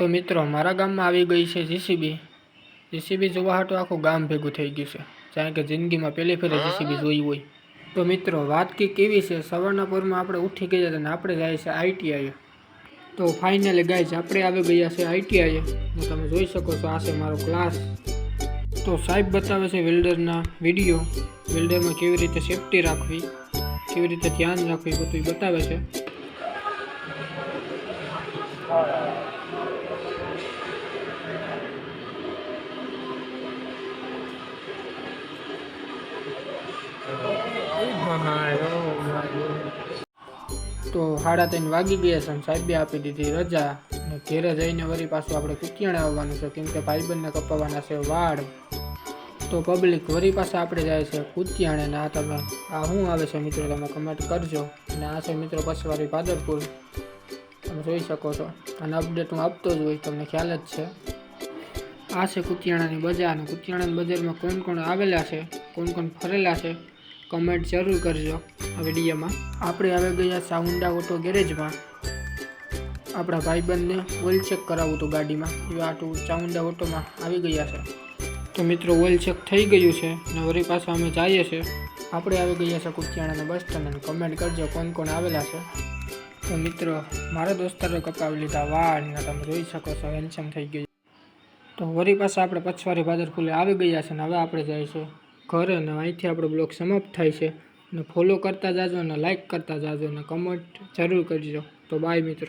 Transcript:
તો મિત્રો મારા ગામમાં આવી ગઈ છે જીસીબી જીસીબી જોવા હાટું આખું ગામ ભેગું થઈ ગયું છે. જાણે કે જિંદગીમાં પહેલી ફેરે જીસીબી જોઈ હોય. તો મિત્રો વાત કે કેવી છે સવારના પોરમાં આપણે ઉઠી ગયા હતા અને આપણે જાય છે આઈટીઆઈ તો ફાઇનલી ગાઈઝ આપણે આવી ગયા છે આઈટીઆઈએ ને તમે જોઈ શકો છો આ છે મારો ક્લાસ તો સાહેબ બતાવે છે વેલ્ડરના વીડિયો. વેલ્ડરમાં કેવી રીતે સેફટી રાખવી કેવી રીતે ધ્યાન રાખવી બધું બતાવે છે. તો સાડા ત્રણ વાગી ગયા છે સાહેબે આપી દીધી રજા. અને ઘેરે જઈને વળી પાછું આપણે કુતિયાણા આવવાનું છે, કેમ કે ભાઈબંધને કપાવવાના છે વાળ. તો પબ્લિક વરી પાસે આપણે જાય છે કુતિયાણે ને આ તમે, આ શું આવે છે મિત્રો, તમે કમેન્ટ કરજો. અને આ છે મિત્રો પછવારી પાદરપુર તમે જોઈ શકો છો. અને અપડેટ હું આપતો જ હોય તમને ખ્યાલ જ છે. આ છે કુતિયાણાની બજાર. અને કુતિયાણાની બજારમાં કોણ કોણ આવેલા છે, કોણ કોણ ફરેલા છે કમેન્ટ જરૂર કરજો આ વિડીયોમાં. આપણે હવે ગયા સાઉન્ડા ઓટો ગેરેજમાં આપણા ભાઈબંધને ઓઇલ ચેક કરાવવું હતું ગાડીમાં. એ આટલું ચાઉન્ડા ઓટોમાં આવી ગયા છે. તો મિત્રો ઓઇલ ચેક થઈ ગયું છે અને વળી પાછા અમે જઈએ છીએ. આપણે આવી ગયા છે કુતિયાણાના બસ સ્ટેન્ડ અને કમેન્ટ કરજો કોણ કોણ આવેલા છે. તો મિત્રો, મારા દોસ્તારો કપાવી લીધા વાળ અને તમે જોઈ શકો છો હેન્ડસમ થઈ ગયું તો વળી પાછા આપણે પછવારી ભાદરપુલે આવી ગયા છે ને હવે આપણે જઈશું. ઘરે અને અહીંથી આપણો બ્લોગ સમાપ્ત થાય છે. અને ફોલો કરતા જાજો અને લાઇક કરતા જાજો અને કમેન્ટ જરૂર કરજો. તો બાય મિત્રો.